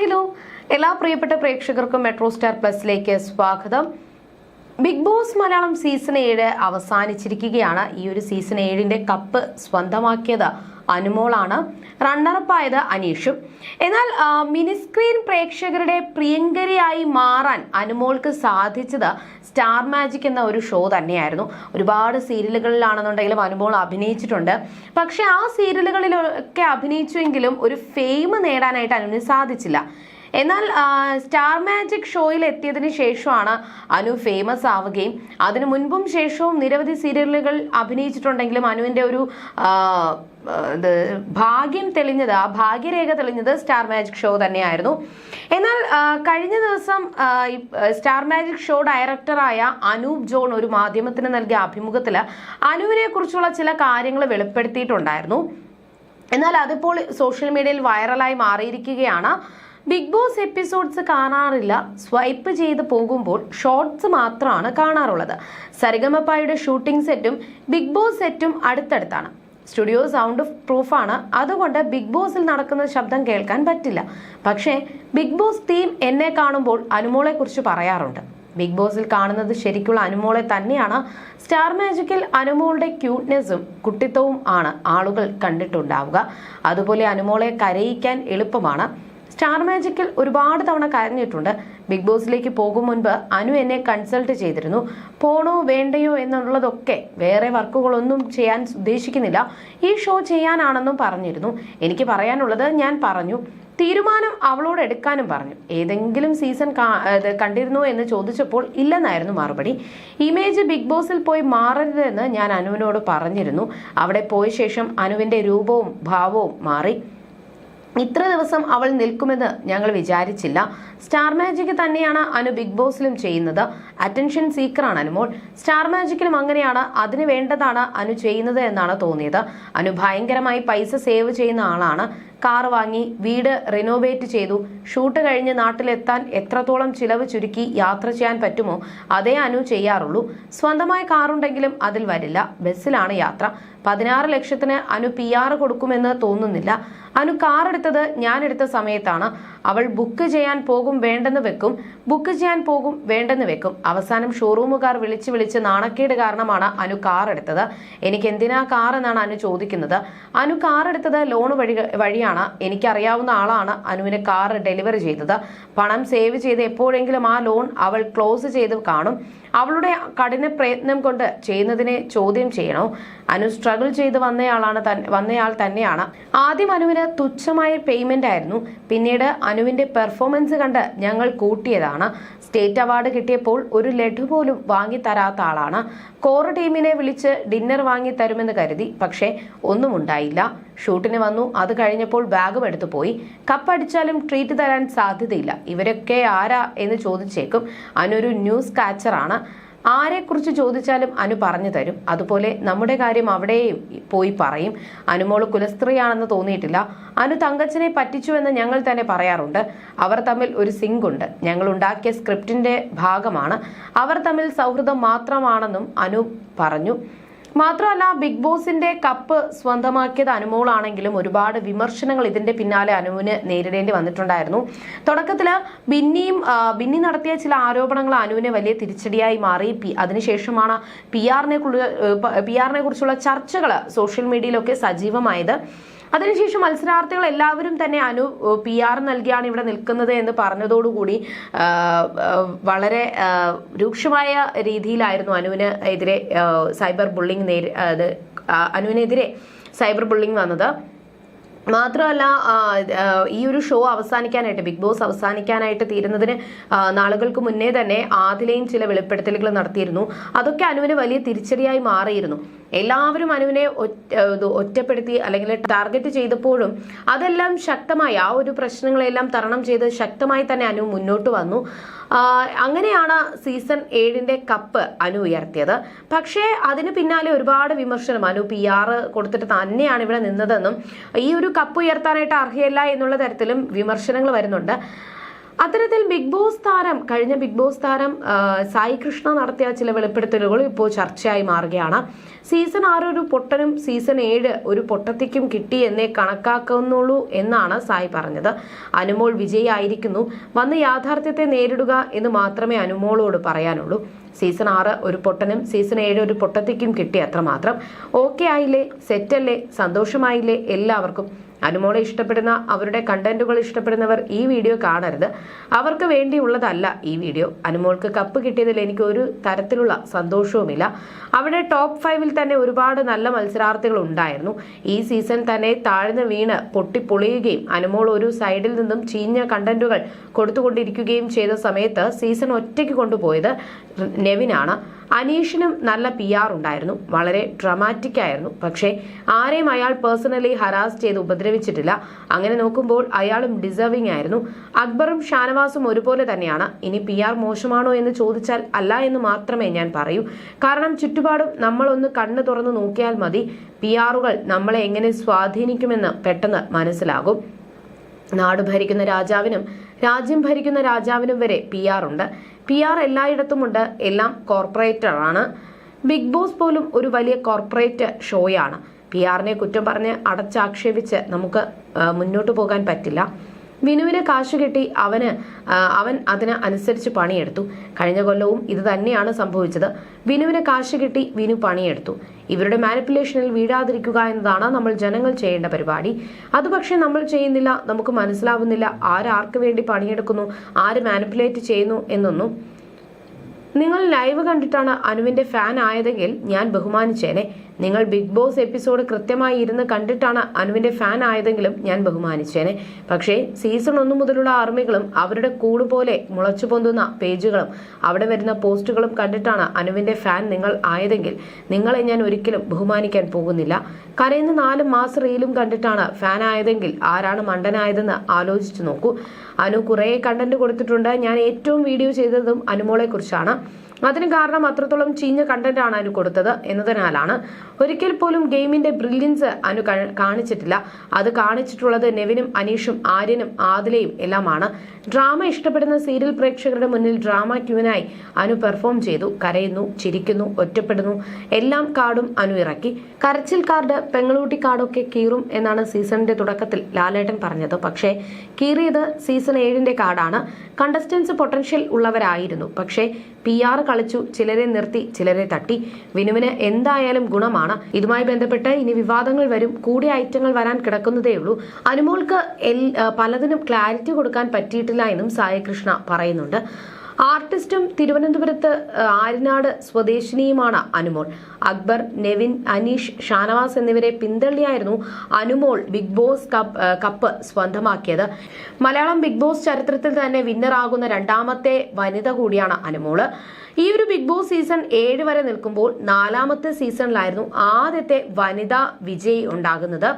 Hello എല്ലാ പ്രിയപ്പെട്ട പ്രേക്ഷകർക്കും മെട്രോ സ്റ്റാർ പ്ലസിലേക്ക് സ്വാഗതം. ബിഗ് ബോസ് മലയാളം സീസൺ ഏഴ് അവസാനിച്ചിരിക്കുകയാണ്. ഈ ഒരു സീസൺ ഏഴിന്റെ കപ്പ് സ്വന്തമാക്കിയത് അനുമോളാണ്. റണ്ണറപ്പായത് അനീഷും. എന്നാൽ മിനിസ്ക്രീൻ മിനി പ്രേക്ഷകരുടെ പ്രിയങ്കരിയായി മാറാൻ അനുമോൾക്ക് സാധിച്ചത് സ്റ്റാർ മാജിക് എന്ന ഒരു ഷോ തന്നെയായിരുന്നു. ഒരുപാട് സീരിയലുകളിലാണെന്നുണ്ടെങ്കിലും അനുമോൾ അഭിനയിച്ചിട്ടുണ്ട്. പക്ഷെ ആ സീരിയലുകളിലൊക്കെ അഭിനയിച്ചുവെങ്കിലും ഒരു ഫെയിം നേടാനായിട്ട് അനുവിന് സാധിച്ചില്ല. എന്നാൽ സ്റ്റാർ മാജിക് ഷോയിൽ എത്തിയതിന് ശേഷമാണ് അനു ഫേമസ് ആവുകയും അതിനു മുൻപും ശേഷവും നിരവധി സീരിയലുകൾ അഭിനയിച്ചിട്ടുണ്ടെങ്കിലും അനുവിന്റെ ഒരു ഇത് ഭാഗ്യം തെളിഞ്ഞത് ആ ഭാഗ്യരേഖ തെളിഞ്ഞത് സ്റ്റാർ മാജിക് ഷോ തന്നെയായിരുന്നു. എന്നാൽ കഴിഞ്ഞ ദിവസം സ്റ്റാർ മാജിക് ഷോ ഡയറക്ടറായ അനൂപ് ജോൺ ഒരു മാധ്യമത്തിന് നൽകിയ അഭിമുഖത്തിൽ അനുവിനെ കുറിച്ചുള്ള ചില കാര്യങ്ങൾ വെളിപ്പെടുത്തിയിട്ടുണ്ടായിരുന്നു. എന്നാൽ അതിപ്പോൾ സോഷ്യൽ മീഡിയയിൽ വൈറലായി മാറിയിരിക്കുകയാണ്. ബിഗ് ബോസ് എപ്പിസോഡ്സ് കാണാറില്ല. സ്വൈപ്പ് ചെയ്ത് പോകുമ്പോൾ ഷോർട്സ് മാത്രമാണ് കാണാറുള്ളത്. സരിഗമപ്പായുടെ ഷൂട്ടിംഗ് സെറ്റും ബിഗ് ബോസ് സെറ്റും അടുത്തടുത്താണ്. സ്റ്റുഡിയോ സൗണ്ട് പ്രൂഫാണ് അതുകൊണ്ട് ബിഗ് ബോസിൽ നടക്കുന്ന ശബ്ദം കേൾക്കാൻ പറ്റില്ല. പക്ഷേ ബിഗ് ബോസ് തീം എന്നെ കാണുമ്പോൾ അനുമോളെ കുറിച്ച് പറയാറുണ്ട്. ബിഗ് ബോസിൽ കാണുന്നത് ശരിക്കുള്ള അനുമോളെ തന്നെയാണ്. സ്റ്റാർ മാജിക്കിൽ അനുമോളുടെ ക്യൂട്ട്നെസ്സും കുട്ടിത്തവും ആണ് ആളുകൾ കണ്ടിട്ടുണ്ടാവുക. അതുപോലെ അനുമോളെ കരയിക്കാൻ എളുപ്പമാണ്. സ്റ്റാർ മാജിക്കിൽ ഒരുപാട് തവണ കരഞ്ഞിട്ടുണ്ട്. ബിഗ് ബോസിലേക്ക് പോകും മുൻപ് അനു എന്നെ കൺസൾട്ട് ചെയ്തിരുന്നു. പോണോ വേണ്ടയോ എന്നുള്ളതൊക്കെ വേറെ വർക്കുകളൊന്നും ചെയ്യാൻ ഉദ്ദേശിക്കുന്നില്ല. ഈ ഷോ ചെയ്യാനാണെന്നും പറഞ്ഞിരുന്നു. എനിക്ക് പറയാനുള്ളത് ഞാൻ പറഞ്ഞു. തീരുമാനം അവളോട് എടുക്കാനും പറഞ്ഞു. ഏതെങ്കിലും സീസൺ കണ്ടിരുന്നോ എന്ന് ചോദിച്ചപ്പോൾ ഇല്ലെന്നായിരുന്നു മറുപടി. ഇമേജ് ബിഗ് ബോസിൽ പോയി മാറരുതെന്ന് ഞാൻ അനുവിനോട് പറഞ്ഞിരുന്നു. അവിടെ പോയ ശേഷം അനുവിന്റെ രൂപവും ഭാവവും മാറി. ഇത്ര ദിവസം അവൾ നിൽക്കുമെന്ന് ഞങ്ങൾ വിചാരിച്ചില്ല. സ്റ്റാർ മാജിക് തന്നെയാണ് അനു ബിഗ് ബോസിലും ചെയ്യുന്നത്. അറ്റൻഷൻ സീക്കറാണ് അനുമോൾ. സ്റ്റാർ മാജിക്കിലും അങ്ങനെയാണ്. അതിന് വേണ്ടതാണ് അനു ചെയ്യുന്നത് എന്നാണ് തോന്നിയത്. അനു ഭയങ്കരമായി പൈസ സേവ് ചെയ്യുന്ന ആളാണ്. കാർ വാങ്ങി വീട് റിനോവേറ്റ് ചെയ്തു. ഷൂട്ട് കഴിഞ്ഞ് നാട്ടിലെത്താൻ എത്രത്തോളം ചിലവ് ചുരുക്കി യാത്ര ചെയ്യാൻ പറ്റുമോ അതേ അനു ചെയ്യാറുള്ളൂ. സ്വന്തമായ കാറുണ്ടെങ്കിലും അതിൽ വരില്ല. ബസ്സിലാണ് യാത്ര. പതിനാറ് ലക്ഷത്തിന് അനു പി ആർ കൊടുക്കുമെന്ന് തോന്നുന്നില്ല. അനു കാർ എടുത്തത് ഞാൻ എടുത്ത സമയത്താണ്. അവൾ ബുക്ക് ചെയ്യാൻ പോകും വേണ്ടെന്ന് വെക്കും. ബുക്ക് ചെയ്യാൻ പോകും വേണ്ടെന്ന് വെക്കും. അവസാനം ഷോറൂമുകാർ വിളിച്ച് വിളിച്ച് നാണക്കേട് കാരണമാണ് അനു കാർ എടുത്തത്. എനിക്ക് എന്തിനാ കാർ എന്നാണ് അനു ചോദിക്കുന്നത്. അനു കാർ എടുത്തത് ലോൺ വഴി വഴിയാണ്. എനിക്കറിയാവുന്ന ആളാണ് അനുവിന് കാർ ഡെലിവറി ചെയ്തത്. പണം സേവ് ചെയ്ത് എപ്പോഴെങ്കിലും ആ ലോൺ അവൾ ക്ലോസ് ചെയ്ത് കാണും. അവളുടെ കഠിന പ്രയത്നം കൊണ്ട് ചെയ്യുന്നതിനെ ചോദ്യം ചെയ്യണോ? അനു സ്ട്രഗിൾ ചെയ്ത് വന്നയാളാണ് വന്നയാൾ തന്നെയാണ്. ആദ്യം അനുവിന് തുച്ഛമായ പേയ്മെന്റ് ആയിരുന്നു. പിന്നീട് അനുവിന്റെ പെർഫോമൻസ് കണ്ട് ഞങ്ങൾ കൂട്ടിയതാണ്. സ്റ്റേറ്റ് അവാർഡ് കിട്ടിയപ്പോൾ ഒരു ലഡു പോലും വാങ്ങി തരാത്ത ആളാണ്. കോർ ടീമിനെ വിളിച്ച് ഡിന്നർ വാങ്ങി തരുമെന്ന് കരുതി. പക്ഷേ ഒന്നും ഉണ്ടായില്ല. ഷൂട്ടിന് വന്നു. അത് കഴിഞ്ഞപ്പോൾ ബാഗും എടുത്തു പോയി. കപ്പടിച്ചാലും ട്രീറ്റ് തരാൻ സാധ്യതയില്ല. ഇവരൊക്കെ ആരാ എന്ന് ചോദിച്ചേക്കും. അനൊരു ന്യൂസ് കാച്ചറാണ് ആരെക്കുറിച്ച് ചോദിച്ചാലും അനു പറഞ്ഞു തരും. അതുപോലെ നമ്മുടെ കാര്യം അവിടെ പോയി പറയും. അനുമോൾ കുലസ്ത്രീയാണെന്ന് തോന്നിയിട്ടില്ല. അനു തങ്കച്ചനെ പറ്റിച്ചുവെന്ന് ഞങ്ങൾ തന്നെ പറയാറുണ്ട്. അവർ തമ്മിൽ ഒരു സിങ്ക് ഉണ്ട്. ഞങ്ങൾ ഉണ്ടാക്കിയ സ്ക്രിപ്റ്റിന്റെ ഭാഗമാണ്. അവർ തമ്മിൽ സൗഹൃദം മാത്രമാണെന്നും അനു പറഞ്ഞു. മാത്രമല്ല ബിഗ് ബോസിന്റെ കപ്പ് സ്വന്തമാക്കിയത് അനുമോളാണെങ്കിലും ഒരുപാട് വിമർശനങ്ങൾ ഇതിന്റെ പിന്നാലെ അനുവിന് നേരിടേണ്ടി വന്നിട്ടുണ്ടായിരുന്നു. തുടക്കത്തിൽ ബിന്നിയും ബിന്നി നടത്തിയ ചില ആരോപണങ്ങൾ അനുവിന് വലിയ തിരിച്ചടിയായി മാറി. അതിനുശേഷമാണ് പി ആറിനെ പി ആറിനെ കുറിച്ചുള്ള ചർച്ചകൾ സോഷ്യൽ മീഡിയയിലൊക്കെ സജീവമായത്. അതിനുശേഷം മത്സരാർത്ഥികൾ എല്ലാവരും തന്നെ അനു പി ആർ നൽകിയാണ് ഇവിടെ നിൽക്കുന്നത് എന്ന് പറഞ്ഞതോടുകൂടി വളരെ രൂക്ഷമായ രീതിയിലായിരുന്നു അനുവിന് എതിരെ സൈബർ ബുള്ളിങ് നേരി അത് അനുവിനെതിരെ സൈബർ ബുള്ളിങ് വന്നത്. മാത്രമല്ല ഈ ഒരു ഷോ അവസാനിക്കാനായിട്ട് ബിഗ് ബോസ് അവസാനിക്കാനായിട്ട് തീരുന്നതിന് നാളുകൾക്ക് മുന്നേ തന്നെ ആദിലയും ചില വെളിപ്പെടുത്തലുകൾ നടത്തിയിരുന്നു. അതൊക്കെ അനുവിന് വലിയ തിരിച്ചടിയായി മാറിയിരുന്നു. എല്ലാവരും അനുവിനെ ഒറ്റപ്പെടുത്തി അല്ലെങ്കിൽ ടാർഗറ്റ് ചെയ്തപ്പോഴും അതെല്ലാം ശക്തമായി ആ ഒരു പ്രശ്നങ്ങളെല്ലാം തരണം ചെയ്ത് ശക്തമായി തന്നെ അനു മുന്നോട്ട് വന്നു. അങ്ങനെയാണ് സീസൺ ഏഴിന്റെ കപ്പ് അനു ഉയർത്തിയത്. പക്ഷേ അതിന് പിന്നാലെ ഒരുപാട് വിമർശനം അനു പി ആർ കൊടുത്തിട്ട് തന്നെയാണ് ഇവിടെ നിന്നതെന്നും ഈ ഒരു കപ്പ് ഉയർത്താനായിട്ട് അർഹയല്ല എന്നുള്ള തരത്തിലും വിമർശനങ്ങൾ വരുന്നുണ്ട്. അത്തരത്തിൽ ബിഗ് ബോസ് താരം കഴിഞ്ഞ ബിഗ് ബോസ് താരം സായി കൃഷ്ണ നടത്തിയ ചില വെളിപ്പെടുത്തലുകൾ ഇപ്പോൾ ചർച്ചയായി മാറുകയാണ്. സീസൺ ആറ് ഒരു പൊട്ടനും സീസൺ ഏഴ് ഒരു പൊട്ടത്തിക്കും കിട്ടി എന്നേ കണക്കാക്കുന്നുള്ളൂ എന്നാണ് സായി പറഞ്ഞത്. അനുമോൾ വിജയിയായിരിക്കുന്നു. വന്ന് യാഥാർത്ഥ്യത്തെ നേരിടുക എന്ന് മാത്രമേ അനുമോളോട് പറയാനുള്ളൂ. സീസൺ ആറ് ഒരു പൊട്ടനും സീസൺ ഏഴ് ഒരു പൊട്ടത്തിക്കും കിട്ടി അത്രമാത്രം. ഓക്കെ ആയില്ലേ? സെറ്റല്ലേ? സന്തോഷമായില്ലേ? എല്ലാവർക്കും. അനുമോളെ ഇഷ്ടപ്പെടുന്ന അവരുടെ കണ്ടന്റുകൾ ഇഷ്ടപ്പെടുന്നവർ ഈ വീഡിയോ കാണരുത്. അവർക്ക് വേണ്ടിയുള്ളതല്ല ഈ വീഡിയോ. അനുമോൾക്ക് കപ്പ് കിട്ടിയതിൽ എനിക്ക് ഒരു തരത്തിലുള്ള സന്തോഷവുമില്ല. അവിടെ ടോപ്പ് ഫൈവിൽ തന്നെ ഒരുപാട് നല്ല മത്സരാർത്ഥികൾ ഉണ്ടായിരുന്നു. ഈ സീസൺ തന്നെ താഴ്ന്നു വീണ് പൊട്ടിപ്പൊളിയുകയും അനുമോൾ ഒരു സൈഡിൽ നിന്നും ചീഞ്ഞ കണ്ടന്റുകൾ കൊടുത്തുകൊണ്ടിരിക്കുകയും ചെയ്ത സമയത്ത് സീസൺ ഒറ്റയ്ക്ക് കൊണ്ടുപോയത് നെവിനാണ്. അനീഷിനും നല്ല പി ആർ ഉണ്ടായിരുന്നു. വളരെ ഡ്രമാറ്റിക് ആയിരുന്നു. പക്ഷേ ആരെയും അയാൾ പേഴ്സണലി ഹരാസ് ചെയ്ത് ഉപദ്രവിച്ചിട്ടില്ല. അങ്ങനെ നോക്കുമ്പോൾ അയാളും ഡിസേർവിംഗ് ആയിരുന്നു. അക്ബറും ഷാനവാസും ഒരുപോലെ തന്നെയാണ്. ഇനി പി ആർ മോശമാണോ എന്ന് ചോദിച്ചാൽ അല്ല എന്ന് മാത്രമേ ഞാൻ പറയൂ. കാരണം ചുറ്റുപാടും നമ്മളൊന്ന് കണ്ണു തുറന്നു നോക്കിയാൽ മതി. പി ആറുകൾ നമ്മളെ എങ്ങനെ സ്വാധീനിക്കുമെന്ന് പെട്ടെന്ന് മനസ്സിലാകും. നാട് ഭരിക്കുന്ന രാജാവിനും രാജ്യം ഭരിക്കുന്ന രാജാവിനും വരെ പി ആർ ഉണ്ട്. പി ആർ എല്ലായിടത്തുമുണ്ട്. എല്ലാം കോർപ്പറേറ്ററാണ് ബിഗ് ബോസ് പോലും ഒരു വലിയ കോർപ്പറേറ്റ് ഷോയാണ് പി ആറിനെ കുറ്റം പറഞ്ഞ് അടച്ചാക്ഷേപിച്ച് നമുക്ക് മുന്നോട്ട് പോകാൻ പറ്റില്ല. വിനുവിന് കാശ് കിട്ടി അവന് അവൻ അതിന് അനുസരിച്ച് പണിയെടുത്തു. കഴിഞ്ഞ കൊല്ലവും ഇത് തന്നെയാണ് സംഭവിച്ചത്. വിനുവിന് കാശ് കിട്ടി വിനു പണിയെടുത്തു. ഇവരുടെ മാനിപ്പുലേഷനിൽ വീഴാതിരിക്കുക എന്നതാണ് നമ്മൾ ജനങ്ങൾ ചെയ്യേണ്ട പരിപാടി. അത് പക്ഷേ നമ്മൾ ചെയ്യുന്നില്ല നമുക്ക് മനസ്സിലാവുന്നില്ല ആരാർക്ക് വേണ്ടി പണിയെടുക്കുന്നു ആര് മാനിപ്പുലേറ്റ് ചെയ്യുന്നു എന്നൊന്നും. നിങ്ങൾ ലൈവ് കണ്ടിട്ടാണ് അനുവിന്റെ ഫാൻ ആയതെങ്കിൽ ഞാൻ ബഹുമാനിച്ചേനെ. നിങ്ങൾ ബിഗ് ബോസ് എപ്പിസോഡ് കൃത്യമായി ഇരുന്ന് കണ്ടിട്ടാണ് അനുവിന്റെ ഫാൻ ആയതെങ്കിലും ഞാൻ ബഹുമാനിച്ചേനെ. പക്ഷേ സീസൺ ഒന്നു മുതലുള്ള ആർമികളും അവരുടെ കൂട് പോലെ മുളച്ചു പൊന്തുന്ന പേജുകളും അവിടെ വരുന്ന പോസ്റ്റുകളും കണ്ടിട്ടാണ് അനുവിന്റെ ഫാൻ നിങ്ങൾ ആയതെങ്കിൽ നിങ്ങളെ ഞാൻ ഒരിക്കലും ബഹുമാനിക്കാൻ പോകുന്നില്ല. കരയുന്ന നാല് മാസ് റീലും കണ്ടിട്ടാണ് ഫാൻ ആയതെങ്കിൽ ആരാണ് മണ്ടനായതെന്ന് ആലോചിച്ചു നോക്കൂ. അനു കുറേ കണ്ടന്റ് കൊടുത്തിട്ടുണ്ട്. ഞാൻ ഏറ്റവും വീഡിയോ ചെയ്തതും അനുമോളെ കുറിച്ചാണ് അതിന് കാരണം അത്രത്തോളം ചീഞ്ഞ കണ്ടന്റ് ആണ് അനു കൊടുത്തത് എന്നതിനാലാണ്. ഒരിക്കൽ പോലും ഗെയിമിന്റെ ബ്രില്യൻസ് അനു കാണിച്ചിട്ടില്ല. അത് കാണിച്ചിട്ടുള്ളത് നെവിനും അനീഷും ആര്യനും ആദിലയും എല്ലാമാണ്. ഡ്രാമ ഇഷ്ടപ്പെടുന്ന സീരിയൽ പ്രേക്ഷകരുടെ മുന്നിൽ ഡ്രാമ ക്യൂനായി അനു പെർഫോം ചെയ്തു. കരയുന്നു ചിരിക്കുന്നു ഒറ്റപ്പെടുന്നു. എല്ലാം കാർഡും അനു ഇറക്കി. കരച്ചിൽ കാർഡ് പെങ്ങളൂട്ടി കാർഡൊക്കെ കീറും എന്നാണ് സീസണിന്റെ തുടക്കത്തിൽ ലാലേട്ടൻ പറഞ്ഞത്. പക്ഷേ കീറിയത് സീസൺ ഏഴിന്റെ കാർഡാണ്. കണ്ടസ്റ്റൻസ് പൊട്ടൻഷ്യൽ ഉള്ളവരായിരുന്നു. പക്ഷേ പി ആർ കളിച്ചു. ചിലരെ നിർത്തി ചിലരെ തട്ടി. വിനുവിന് എന്തായാലും ഗുണമാണ്. ഇതുമായി ബന്ധപ്പെട്ട് ഇനി വിവാദങ്ങൾ വരും. കൂടിയ ഐറ്റങ്ങൾ വരാൻ കിടക്കുന്നതേ ഉള്ളൂ. അനുമോൾക്ക് പലതിനും ക്ലാരിറ്റി കൊടുക്കാൻ പറ്റിയിട്ടില്ല എന്നും സായകൃഷ്ണ പറയുന്നുണ്ട്. ആർട്ടിസ്റ്റും തിരുവനന്തപുരത്ത് ആര്യനാട് സ്വദേശിനിയുമാണ് അനുമോൾ. അക്ബർ നെവിൻ അനീഷ് ഷാനവാസ് എന്നിവരെ പിന്തള്ളിയായിരുന്നു അനുമോൾ ബിഗ് ബോസ് കപ്പ് സ്വന്തമാക്കിയത്. മലയാളം ബിഗ് ബോസ് ചരിത്രത്തിൽ തന്നെ വിന്നറാകുന്ന രണ്ടാമത്തെ വനിത കൂടിയാണ് അനുമോൾ. ഈ ഒരു ബിഗ് ബോസ് സീസൺ ഏഴ് വരെ നിൽക്കുമ്പോൾ നാലാമത്തെ സീസണിലായിരുന്നു ആദ്യത്തെ വനിതാ വിജയി ഉണ്ടാകുന്നത്.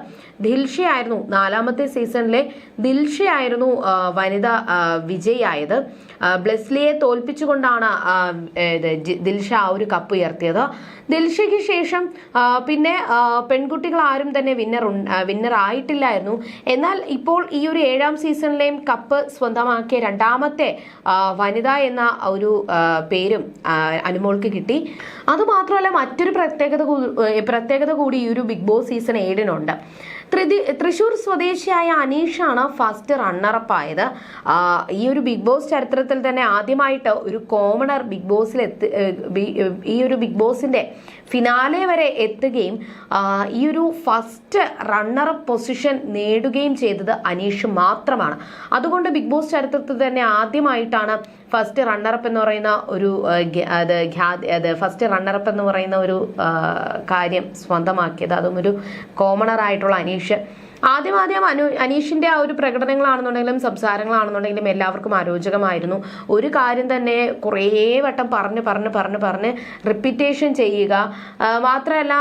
ദിൽഷയായിരുന്നു നാലാമത്തെ സീസണിലെ ദിൽഷയായിരുന്നു വനിതാ വിജയിയായത്. ബ്ലെസ്ലിയെ തോൽപ്പിച്ചുകൊണ്ടാണ് ദിൽഷ ആ ഒരു കപ്പ് ഉയർത്തിയത്. ദിൽഷയ്ക്ക് ശേഷം പിന്നെ പെൺകുട്ടികൾ ആരും തന്നെ വിന്നർ വിന്നർ ആയിട്ടില്ലായിരുന്നു. എന്നാൽ ഇപ്പോൾ ഈ ഒരു ഏഴാം സീസണിലെയും കപ്പ് സ്വന്തമാക്കിയ രണ്ടാമത്തെ വനിത എന്ന ഒരു പേരും അനുമോൾക്ക് കിട്ടി. അതുമാത്രമല്ല മറ്റൊരു പ്രത്യേകത പ്രത്യേകത കൂടി ഈ ഒരു ബിഗ് ബോസ് സീസൺ ഏഴിനുണ്ട്. തൃശൂർ സ്വദേശിയായ അനീഷാണ് ഫസ്റ്റ് റണ്ണറപ്പ് ആയത്. ഈ ഒരു ബിഗ് ബോസ് ചരിത്രത്തിൽ തന്നെ ആദ്യമായിട്ട് ഒരു കോമണർ ബിഗ് ബോസിൽ എത്തി ഈ ഒരു ബിഗ് ബോസിന്റെ ഫിനാലെ വരെ എത്തുകയും ഈ ഒരു ഫസ്റ്റ് റണ്ണറപ്പ് പൊസിഷൻ നേടുകയും ചെയ്തത് അനീഷ് മാത്രമാണ്. അതുകൊണ്ട് ബിഗ് ബോസ് ചരിത്രത്തിൽ തന്നെ ആദ്യമായിട്ടാണ് ഫസ്റ്റ് റണ്ണറപ്പ് എന്ന് പറയുന്ന ഒരു അത് അത് ഫസ്റ്റ് റണ്ണറപ്പ് എന്ന് പറയുന്ന ഒരു കാര്യം സ്വന്തമാക്കിയത്. അതും ഒരു കോമണർ ആയിട്ടുള്ള അനീഷ് ആദ്യം ആദ്യം അനു അനീഷിന്റെ ആ ഒരു പ്രകടനങ്ങളാണെന്നുണ്ടെങ്കിലും സംസാരങ്ങളാണെന്നുണ്ടെങ്കിലും എല്ലാവർക്കും അരോചകമായിരുന്നു ഒരു കാര്യം തന്നെ കുറേ വട്ടം പറഞ്ഞ് പറഞ്ഞ് പറഞ്ഞ് പറഞ്ഞ് റിപ്പീറ്റേഷൻ ചെയ്യുക മാത്രമല്ല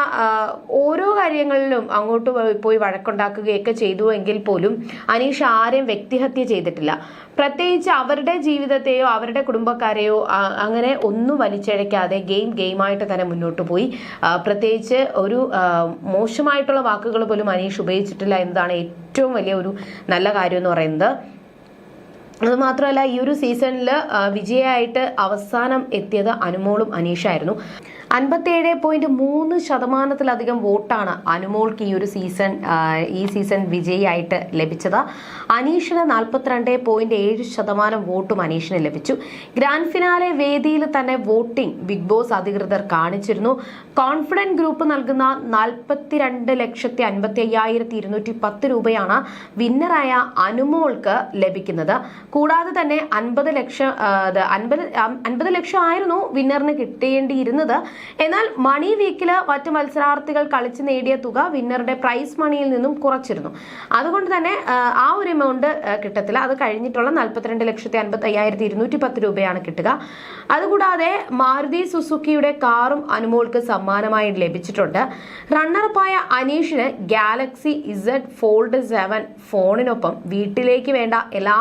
ഓരോ കാര്യങ്ങളിലും അങ്ങോട്ട് പോയി- വഴക്കുണ്ടാക്കുകയൊക്കെ ചെയ്തു എങ്കിൽ പോലും അനീഷ് ആരെയും വ്യക്തിഹത്യ ചെയ്തിട്ടില്ല. പ്രത്യേകിച്ച് അവരുടെ ജീവിതത്തെയോ അവരുടെ കുടുംബക്കാരെയോ അങ്ങനെ ഒന്നും വലിച്ചഴയ്ക്കാതെ ഗെയിം ഗെയിമായിട്ട് തന്നെ മുന്നോട്ട് പോയി. പ്രത്യേകിച്ച് ഒരു മോശമായിട്ടുള്ള വാക്കുകൾ പോലും അനീഷ് ഉപയോഗിച്ചിട്ടില്ല എന്നതാണ് ഏറ്റവും വലിയ ഒരു നല്ല കാര്യം എന്ന് പറയുന്നത്? അത് മാത്രമല്ല ഈ ഒരു സീസണിൽ വിജയമായിട്ട് അവസാനം എത്തിയത് അനുമോളും അനീഷായിരുന്നു. അൻപത്തേഴ് പോയിന്റ് മൂന്ന് ശതമാനത്തിലധികം വോട്ടാണ് അനുമോൾക്ക് ഈ ഒരു സീസൺ ഈ സീസൺ വിജയിയായിട്ട് ലഭിച്ചത്. അനീഷിന് നാൽപ്പത്തിരണ്ട് പോയിന്റ് ഏഴ് ശതമാനം വോട്ടും അനീഷിന് ലഭിച്ചു. ഗ്രാൻഡ് ഫിനാലെ വേദിയിൽ തന്നെ വോട്ടിംഗ് ബിഗ് ബോസ് അധികൃതർ കാണിച്ചിരുന്നു. കോൺഫിഡന്റ് ഗ്രൂപ്പ് നൽകുന്ന നാൽപ്പത്തിരണ്ട് ലക്ഷത്തി അൻപത്തി അയ്യായിരത്തി ഇരുന്നൂറ്റി പത്ത് രൂപയാണ് വിന്നറായ അനുമോൾക്ക് ലഭിക്കുന്നത് കൂടാതെ തന്നെ അൻപത് ലക്ഷം അൻപത് അൻപത് ലക്ഷം ആയിരുന്നു വിന്നറിന് കിട്ടേണ്ടിയിരുന്നത്. എന്നാൽ മണി വീക്കിൽ മറ്റ് മത്സരാർത്ഥികൾ കളിച്ച് നേടിയ തുക വിന്നറുടെ പ്രൈസ് മണിയിൽ നിന്നും കുറച്ചിരുന്നു. അതുകൊണ്ട് തന്നെ ആ, ഒരു എമൗണ്ട് കിട്ടത്തില്ല. അത് കഴിഞ്ഞിട്ടുള്ള നാൽപ്പത്തിരണ്ട് ലക്ഷത്തി അൻപത്തി അയ്യായിരത്തി ഇരുന്നൂറ്റി പത്ത് രൂപയാണ് കിട്ടുക. അതുകൂടാതെ മാരുതി സുസുക്കിയുടെ കാറും അനുമോൾക്ക് സമ്മാനമായി ലഭിച്ചിട്ടുണ്ട്. റണ്ണറപ്പായ അനീഷിന് ഗാലക്സി ഇസഡ് ഫോൾഡ് സെവൻ ഫോണിനൊപ്പം വീട്ടിലേക്ക് വേണ്ട എല്ലാ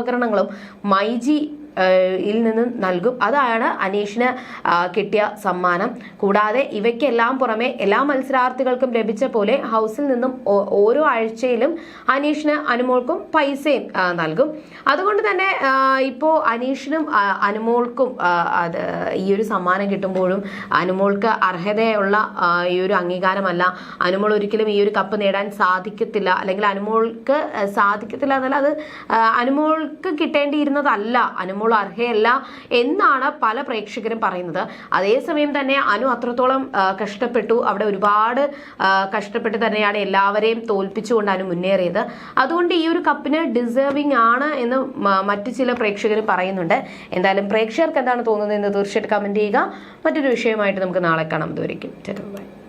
ഗൃഹോപകരണങ്ങളും മൈജി ഏഹ് നിന്നും നൽകും. അതാണ് അനീഷിന് കിട്ടിയ സമ്മാനം. കൂടാതെ ഇവയ്ക്കെല്ലാം പുറമെ എല്ലാ മത്സരാർത്ഥികൾക്കും ലഭിച്ച പോലെ ഹൗസിൽ നിന്നും ഓരോ ആഴ്ചയിലും അനീഷിന് അനുമോൾക്കും പൈസയും നൽകും. അതുകൊണ്ട് തന്നെ ഇപ്പോൾ ഇപ്പോ അനീഷിനും അനുമോൾക്കും അത് ഈ ഒരു സമ്മാനം കിട്ടുമ്പോഴും അനുമോൾക്ക് അർഹതയുള്ള ഈ ഒരു അംഗീകാരമല്ല. അനുമോൾ ഒരിക്കലും ഈ ഒരു കപ്പ് നേടാൻ സാധിക്കത്തില്ല. അല്ലെങ്കിൽ അനുമോൾക്ക് സാധിക്കത്തില്ല എന്നല്ല അത് അനുമോൾക്ക് കിട്ടേണ്ടിയിരുന്നതല്ല. അനുമോൾ അർഹയല്ല എന്നാണ് പല പ്രേക്ഷകരും പറയുന്നത്. അതേസമയം തന്നെ അനു അത്രത്തോളം കഷ്ടപ്പെട്ടു. അവിടെ ഒരുപാട് കഷ്ടപ്പെട്ട് തന്നെയാണ് എല്ലാവരെയും തോൽപ്പിച്ചുകൊണ്ട് അനു മുന്നേറിയത്. അതുകൊണ്ട് ഈ ഒരു കപ്പിന് ഡിസേർവിംഗ് ആണ് എന്ന് മറ്റു ചില പ്രേക്ഷകർ പറയുന്നുണ്ട്. എന്തായാലും പ്രേക്ഷകർക്ക് എന്താണ് തോന്നുന്നത് എന്ന് തീർച്ചയായിട്ടും കമന്റ് ചെയ്യുക. മറ്റൊരു വിഷയമായിട്ട് നമുക്ക് നാളെ കാണാം. ഇതുവരെയ്ക്കും ബൈ.